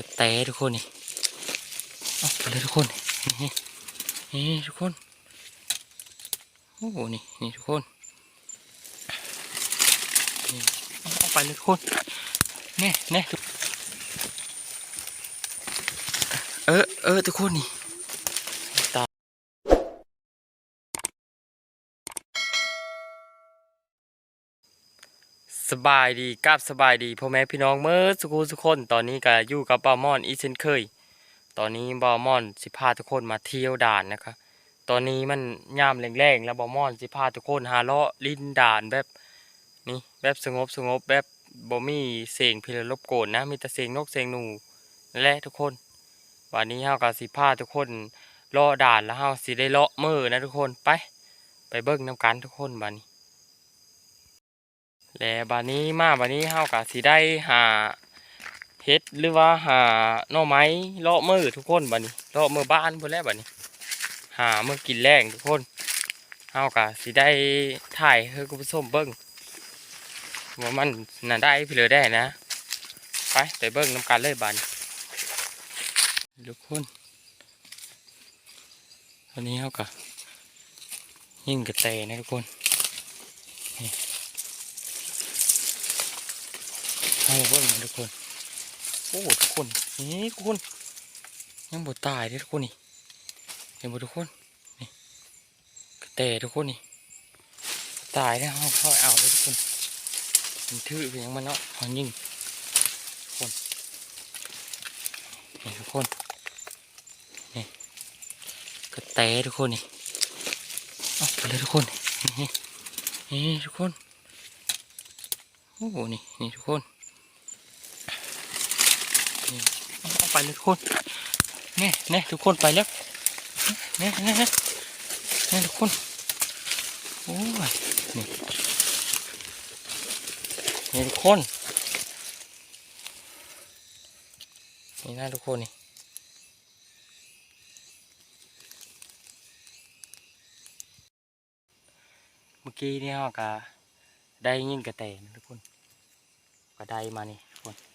ระแตทุกคนนี่เอาไปเลยทุกคนนี่นี่ทุกคนโอ้โหนี่นี่ทุกคนนี่เอาเอาไปเลยทุกคนแน่แน่เออเออทุกคนนี่ สบายดีกับสบายดีพ่อแม่พี่น้องเมื่อสุขสุกคนตอนนี้ก็อยู่กับบาวมอนอีเช่นเคย ตอนนี้บาวมอนสิพาทุกคนมาเที่ยวด่านนะคะ ตอนนี้มันยามแรงๆแล้วบาวมอนสิพาทุกคนหาเลาะลิ้นด่านแบบนี่แบบสงบสงบแบบบ่มีเสียงพิรรบกวนนะมีแต่เสียงนกเสียงหนูนแหละทุกคน วันนี้เฮาก็สิพาทุกคนเลาะด่านแล้วเฮาสิได้เลาะมือนะทุกคนไป ไปเบิ่งน้ำกันทุกคนบัดนี้ และบานี้มาบานี้เฮากะสิได้หาเฮ็ดหรือว่าหาหน่อไม้เลาะมือทุกคนบานี้เลาะมือบ้านพุ่นแล้วบานี้ หาเมื่อกินแรงทุกคนเฮากะสิได้ถ่ายให้คุณผู้ชมเบิ่งว่ามันน่าได้พี่เลยได้นะ ไปไปเบิ่งน้ำกันเลยบานทุกคนตอนนี้เฮากะยิ่งกระแตนะทุกคน ให้เบิ่งทุกคนโอ้ทุกคนนี่ทุกคนยังบ่ตายเด้อทุกคนนี่เห็นบ่ทุกคนนี่กระแตทุกคนนี่ตายแล้วเขาเข้าเอาเลยทุกคนมันทื่อเพียงมันเนาะเขายิงทุกคนนี่ทุกคนนี่กระแตทุกคนนี่เอาไปเลยทุกคนนี่นี่ทุกคนโอ้นี่นี่ทุกคน เอาเอา ไปเลยทุกคนแน่แน่ทุกคนไปแล้วแน่แน่นี่ทุกคนโอ้ยนี่นี่ทุกคนนี่นะทุกคนนี่เมื่อกี้นี่เราก็ได้ยิงกระแตนะทุกคนก็ได้มานี่ทุกคน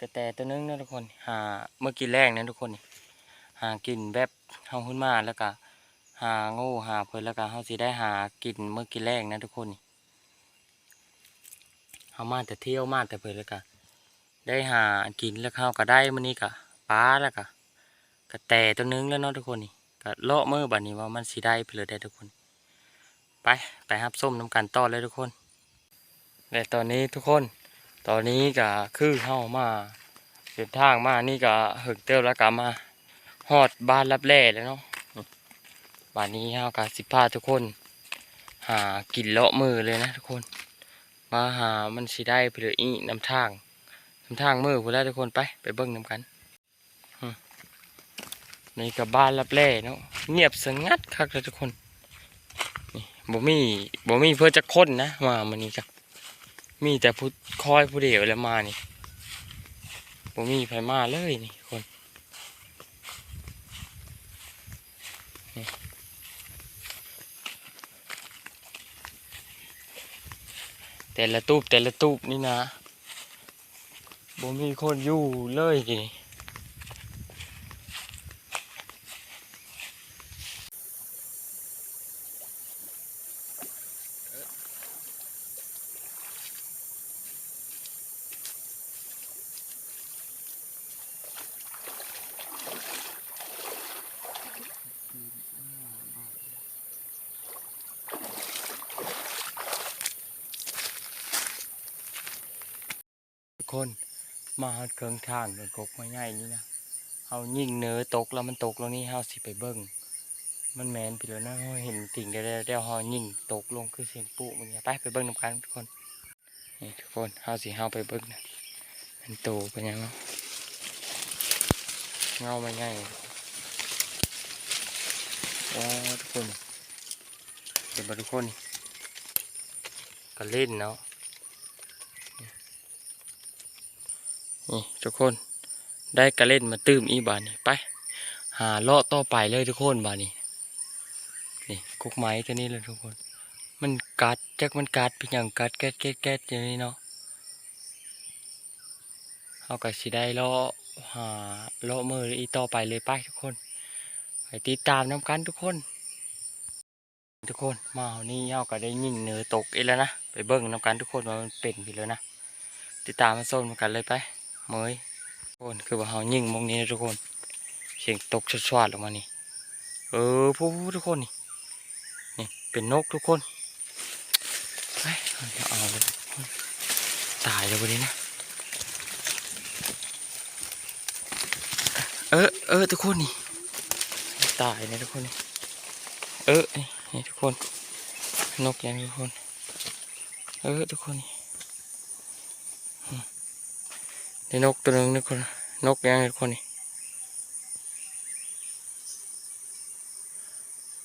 กระแตตัวนึงนะทุกคนหาเมื่อกี้แรกนะทุกคนหากินแบบเฮาขึ้นมาแล้วก็หาโง่หาเพิ่นแล้วก็เฮาสิได้หากินเมื่อกี้แรกนะทุกคนเฮามาแต่เที่ยวมาแต่เพิ่นแล้วก็ได้หากินแล้วเฮาก็ได้มื้อนี้ก็ปลาแล้วก็กระแตตัวนึงแล้วเนาะทุกคนนี่ก็เลาะมือบัดนี้ว่ามันสิได้เพิ่นได้ทุกคน ไปไปรับส้มน้ำกันต่อเลยทุกคนและตอนนี้ทุกคน ตอนนี้ก็คือเข้ามาเดินทางมานี่ก็หึกเติบแล้วก็มาฮอดบ้านรับแร่แล้วเนาะบ้านนี้เฮาก็สิพาทุกคน หากินเลาะมือเลยนะทุกคน มาหามันสิได้ไปเลยอีน้ำทางน้ำทางมือพูดแล้วทุกคนไปไปเบิ้งน้ำกันนี่กับบ้านรับแร่เนาะเงียบสงัดคักเลยทุกคนบ่มีบ่มีเพื่อจะค้นนะมามันนี้จ้ะ มีแต่ผู้คอยผู้เดียวแล้วมานี่ผมมีไผมาเลยนี่คนแต่ละตูบแต่ละตูบนี่นะบ่มีคนอยู่เลยนี่ คนมาฮอดเครื่องทางเดินกกมาง่ายนี่นะเฮายิ่งเนื้อตกแล้วมันตกแล้วนี่เฮาสิไปเบิ่งมันแมนไปแล้วนะเฮาเห็นติ่งได้แล้วเดียวเฮายิ่งตกลงคือเสียงปุ๊มันเนี่ยไปไปเบิ่งนำกันทุกคนนี่ทุกคนเฮาสิเฮาไปเบิ่งนะมันโตเป็นยังเนาะเงามาง่ายโอ้ทุกคนเห็นบ่ทุกคนก็เล่นเนาะ นี่ทุกคนได้กระเล่นมาตื้มอีบานนี่ไป หาเลาะต่อไปเลยทุกคนบานนี่นี่กุกไม้ตัวนี้เลยทุกคน มันกัดจักมันกัดเป็นอย่างกัดแก๊ดแก๊ดแก๊ดอย่างนี้เนาะเฮาก็สิได้เลาะหาเลาะมืออีต่อไปเลยไปทุกคนไปติดตามน้ำกันทุกคน ทุกคนมาเอานี่เฮาก็ได้ยิงเนื้อตกอีแล้วนะไปเบิ่งน้ำกันทุกคนว่ามันเป็นไปแล้วนะติดตามมาส้มกันเลยไป เมยทุกคนคือว่าเฮายิงมองนี้นะทุกคน เสียงตกชวดๆลงมานี่ เออพูทุกคนนี่ นี่เป็นนกทุกคนไปเอาเอาเลยตายแล้ววันนี้นะ เออเออทุกคนนี่ ตายนะทุกคนนี่ เออนี่นี่ทุกคน นกยังทุกคน เออทุกคนนี่อืม นี่นกตัวหนึงทุกคนนกยังทุกคนนี่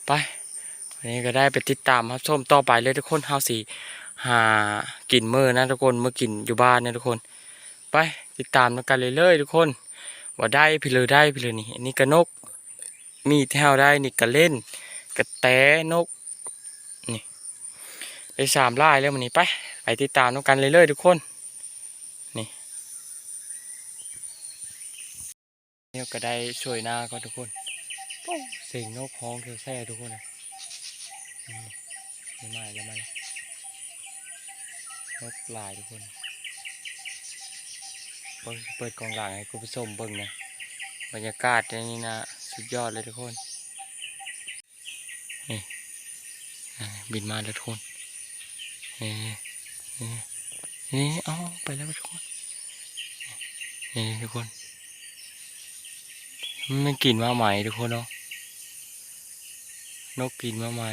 ไปวันนี้ก็ได้ไปติดตามครับส้มต่อไปเลยทุกคนเฮาสีหากินเมื้อนะทุกคนเมื่อกินอยู่บ้านนะทุกคน ไปติดตามกันเลยเลยๆทุกคนว่าได้พี่เลยได้พี่เลยนี่อันนี้ก็นก มีแถวได้นี่ก็เล่นกระแตนกนี่ได้สามลายแล้วมันนี้ไปไปติดตามกันเลยเลยๆทุกคน เนี่ยก็ได้ช่วยหน้าก็ทุกคนเสียงนกฮ้องแซ่ๆทุกคนนะอืมไม่มาแล้วมาแล้วนกหลายทุกคนเปิดเปิดกองหลังให้คุณผู้ชมเบิ่งนะบรรยากาศในนี่นะสุดยอดเลยทุกคนนี่อ่าบินมาแล้วทุกคนนี่นี่นี่เอาไปแล้วทุกคนนี่ทุกคน มันกลิ่นมาใหม่ทุกคนเนาะนกกินมาใหม่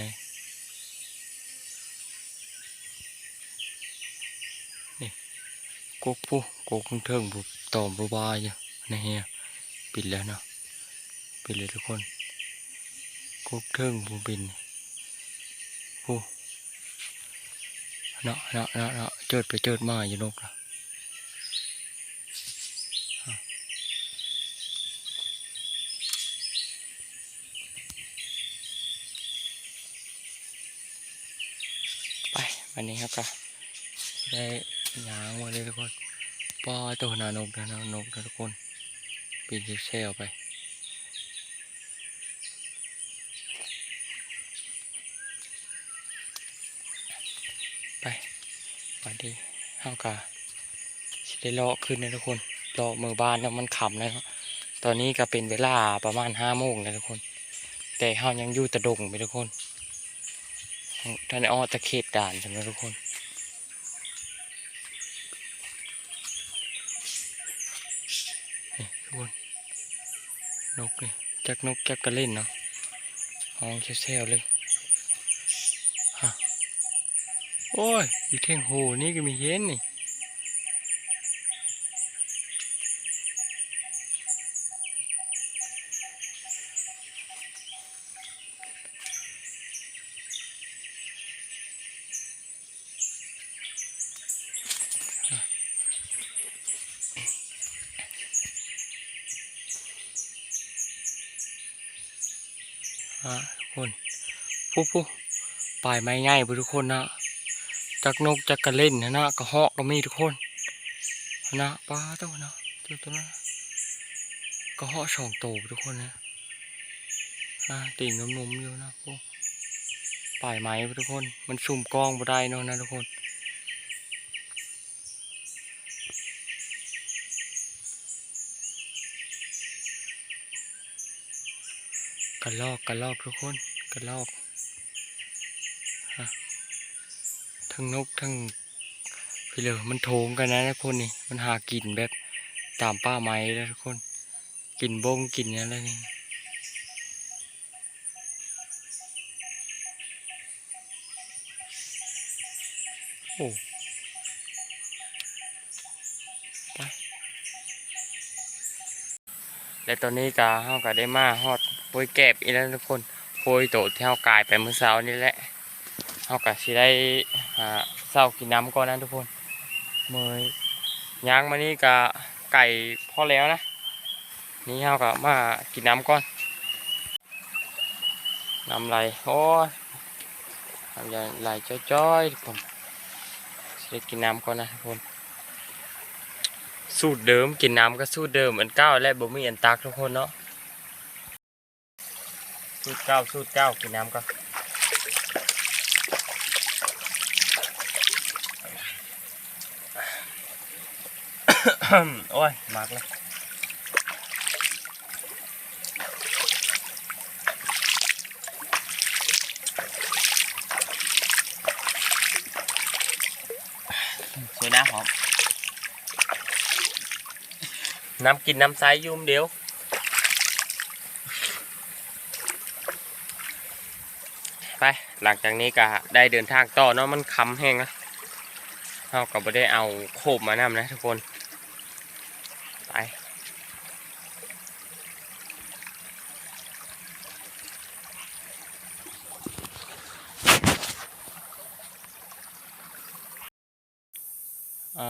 นี่กกผู้กกเทิงบุตอมบุบายอยู่นี่เฮียปิดแล้วเนาะปิดเลยทุกคนกกเทิงบุบินผู้เนาะเนาะเนาะเนาะเจิดไปเจิดมาอยู่นกนะไป วันนี้ครับก็ได้ยางมาเลยทุกคนป้อตัวนานกนะนานกนะทุกคนปีนเซลไปไปวันนี้เฮากะสิได้เลาะขึ้นนะทุกคนเลาะมือบ้านแล้วมันขำนะครับตอนนี้ก็เป็นเวลาประมาณห้าโมงแล้วทุกคน แต่เฮายังอยู่ตะดงไปทุกคน ท่านอ้อตะเข็ดด่านใช่ไหมทุกคน นี่ทุกคน นกนี่จักนกจักกระเล่นเนาะห้องเซลๆเลยโอ้ยอยู่เท่งโหนี่ก็มีเห็นนี่ อะทุกคนปุ๊บปุ๊บปลายไม้ง่ายไปทุกคนนะจักนกจักกระเล่นนะนะกระเหาะก็มีทุกคนนะปลาตัวนะตัวตัวนะกระเหาะสองตัวทุกคนนะอ่าตีนนุ่มๆอยู่นะพวกปลายไม้ทุกคน มันซุ่มกล้องบ่ได้เนาะนะทุกคน ระลอกกระลอกทุกคนกระลอกทั้งนกทั้งพี่เลยมันโถงกันนะทุกคนนี่มันหากินแบบตามป้าไม้แล้วทุกคนกินบงกินอะไรนี่โอ้ไป และตอนนี้กาเฮาก็ได้มาฮอดโพยแก็บอีกแล้วทุกคนโพยโตที่เฮากายไปเมื่อเช้านี่แหละเฮาก็สิได้หาเศร้ากินน้ำก่อนนะทุกคนเมยย่างมานี่ก็ไก่พอแล้วนะ นี่เฮาก็มากินน้ำก่อนน้ำไหลโอ้ยน้ำไหลจ้อยๆทุกคนสิได้กินน้ำก่อนนะทุกคน สูตรเดิมกินน้ำก็สูตรเดิมอันเก้าและบ่มีอันตักทุกคนเนาะสูตรเก้าสูตรเก้ากินน้ำก็โอ้ยมากเลยสวยนะหอม น้ำกินน้ำใสยุ่มเดียวไปหลังจากนี้ก็ได้เดินทางต่อเนาะมันคำแห้งนะเราก็ไม่ได้เอาโคบมานำนะทุกคนไปเอา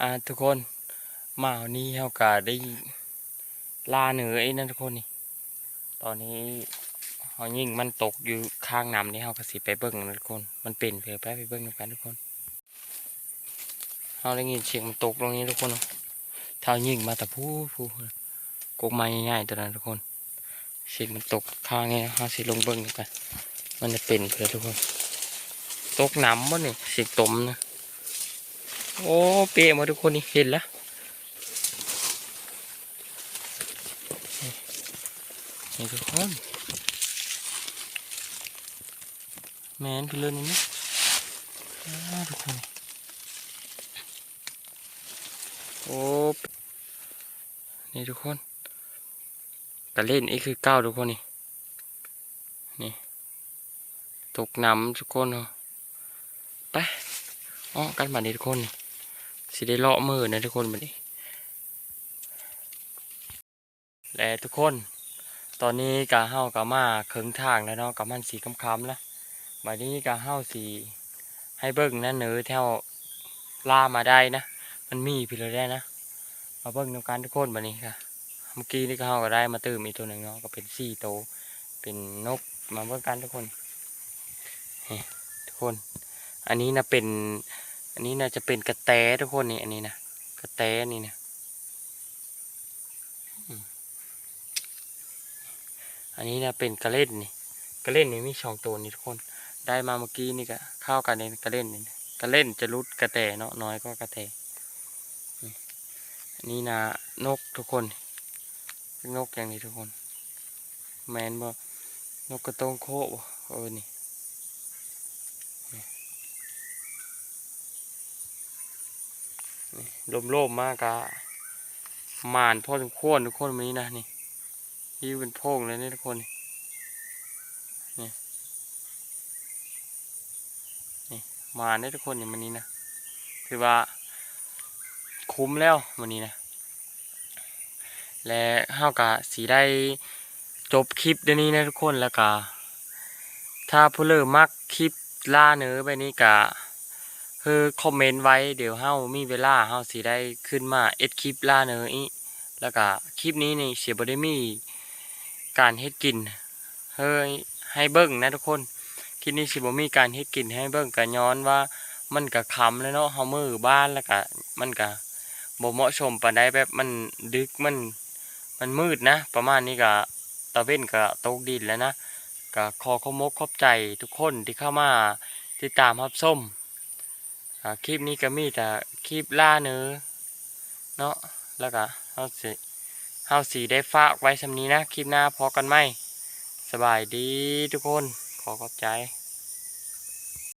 อ่าทุกคน มาวันนี้เราก็ได้ลาเหนือไอ้นั่นทุกคนนี่ ตอนนี้เขายิ่งมันตกอยู่ข้างน้ำนี่เรากสิไปเบิ้งนะทุกคน มันเป็นเผื่อไปไปเบิ้งกันทุกคนเราได้ยินเสียงมันตกตรงนี้ทุกคนเนาะเท้ายิ่งมาแต่ผู้ผู้กกไม้ง่ายๆตัวนั้นทุกคนเสียงมันตกข้างนี้เราสิลงเบิ้งกัน มันจะเป็นเผื่อทุกคน ตกน้ำบ่นี่เสียงตมนะ โอ้เปะมาทุกคนนี่เห็นแล้ว นี่ทุกคนแมนไปเลยนี่นะอ่าทุกคนโอ้นี่ทุกคนกระเล่นนี่คือเก้าทุกคนนี่นี่ตกน้ำทุกคนเนาะไปอ๋อกันมานี่ทุกคนนี่สิได้เลาะมือนะทุกคนบัดนี้และทุกคน ตอนนี้กาเฮากามาเคิงทางแล้วเนาะกามันสีคำๆแล้วบัดนี้กาเฮาสีให้เบิ่งนะเนื้อแถวล่ามาได้นะ มันมีพี่เลได้นะมาเบิ่งนำกันทุกคนบัดนี้ค่ะ เมื่อกี้นี่ก็เฮาก็ได้มาตื่มอีกตัวหนึ่งเนาะก็เป็นสี่โตวเป็นนกมาเบิ่งกันทุกคนทุกคน อันนี้นะเป็น อันนี้น่าจะเป็นกระแตทุกคนนี่อันนี้นะกระแตนี่นะอืม อันนี้นะเป็นกระเล่นนี่กระเล่นนี่มีสองตัวนี่ทุกคนได้มาเมื่อกี้นี่ก็เข้ากันในกระเล่นนี่กระเล่นจะรุดกระแตเนาะน้อยก็กระแตนี่อันนี้นะนกทุกคนนกอย่างนี้ทุกคน แมนบ่นกกระตงโคบ่เออนี่ลมโลมมากะมานพอสมควรทุกคนวันนี้นะนี่ ยี่เป็นโพงเลยนี่ทุกคนนี่นี่มานได้ทุกคนอย่างวันนี้นะถือว่า คุ้มแล้ววันนี้นะ และเฮากะสีได้จบคลิปเดี๋ยวนี้นะทุกคนแล้วก็ถ้าผู้เลิมักคลิปล่าเนื้อไปนี้กะคือคอมเมนต์ไว้เดี๋ยวเฮามีเวลาเฮาสิได้ขึ้นมาเอ็ดคลิปล่าเนื้ออีแล้วก็คลิปนี้นี่เสียบได้มี การเฮ็ดกินเฮ้ยให้เบิ่งนะทุกคนคลิปนี้สิบ่มีการเฮ็ดกินให้เบิ่งก็ย้อนว่ามันก็คำแล้วเนาะเฮามือบ้านแล้วก็มันก็บ่เหมาะสมปานใดแบบมันดึกมันมันมืดนะ ประมาณนี้ก็ตะเว้นก็ตกดินแล้วนะก็ขอขอมกขอบใจทุกคนที่เข้ามาติดตามรับชมคลิปนี้ก็มีแต่คลิปล่าเนื้อเนาะแล้วก็เฮาสิ เฮาสีได้ฝากไว้สำนี้นะ คลิปหน้าพอกันไหม สบายดีทุกคน ขอขอบใจ